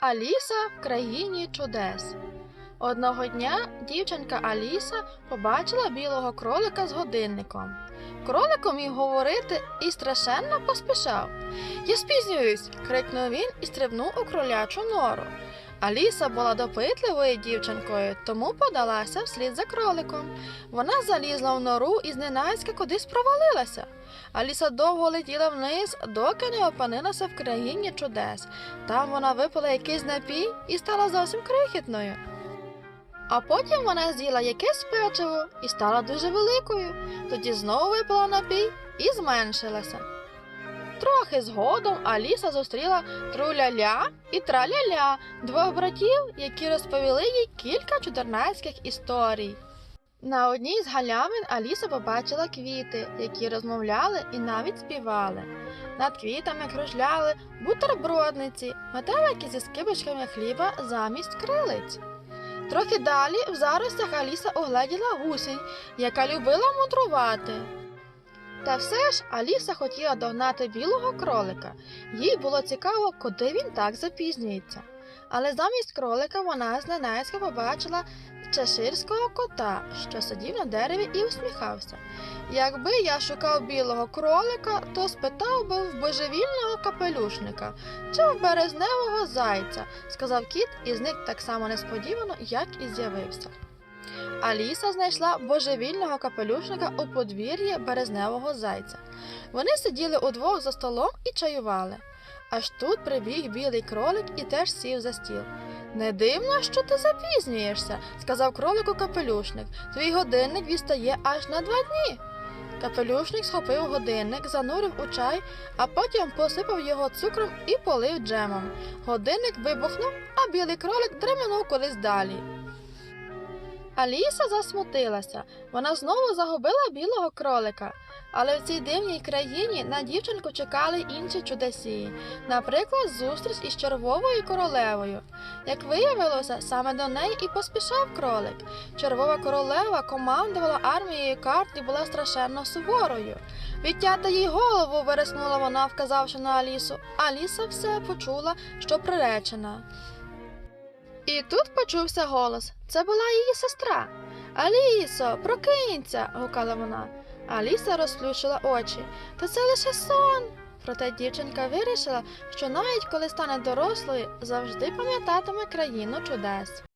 Аліса в країні чудес. Одного дня дівчинка Аліса побачила білого кролика з годинником. Кролик міг говорити і страшенно поспішав. Я спізнююсь. крикнув він і стрибнув у кролячу нору. Аліса була допитливою дівчинкою, тому подалася вслід за кроликом. Вона залізла в нору і зненацька кудись провалилася. Аліса довго летіла вниз, доки не опинилася в країні чудес. Там вона випила якийсь напій і стала зовсім крихітною. А потім вона з'їла якесь печиво і стала дуже великою. Тоді знову випила напій і зменшилася. Трохи згодом Аліса зустріла труляля і траляля, двох братів, які розповіли їй кілька чудернацьких історій. На одній з галявин Аліса побачила квіти, які розмовляли і навіть співали. Над квітами кружляли бутербродниці, метелики зі скибочками хліба замість крилиць. Трохи далі в заростях Аліса огледіла гусінь, яка любила мудрувати. Та все ж Аліса хотіла догнати білого кролика. Їй було цікаво, куди він так запізнюється. Але замість кролика вона зненацька побачила чеширського кота, що сидів на дереві і усміхався. Якби я шукав білого кролика, то спитав би в божевільного капелюшника чи в березневого зайця, сказав кіт і зник так само несподівано, як і з'явився. Аліса знайшла божевільного капелюшника у подвір'ї березневого зайця. Вони сиділи удвох за столом і чаювали. Аж тут прибіг білий кролик і теж сів за стіл. Не дивно, що ти запізнюєшся, сказав кролику капелюшник. Твій годинник відстає аж на два дні. Капелюшник схопив годинник, занурив у чай, а потім посипав його цукром і полив джемом. Годинник вибухнув, а білий кролик дременув кудись далі. Аліса засмутилася. Вона знову загубила білого кролика. Але в цій дивній країні на дівчинку чекали інші чудесії, наприклад, зустріч із червовою королевою. Як виявилося, саме до неї і поспішав кролик. Червова королева командувала армією карт і була страшенно суворою. Відтяти їй голову, вириснула вона, вказавши на Алісу. Аліса все почула, що приречена. І тут почувся голос. Це була її сестра. Алісо, прокинься. гукала вона. Аліса розплющила очі. Та це лише сон. Проте дівчинка вирішила, що навіть коли стане дорослою, завжди пам'ятатиме країну чудес.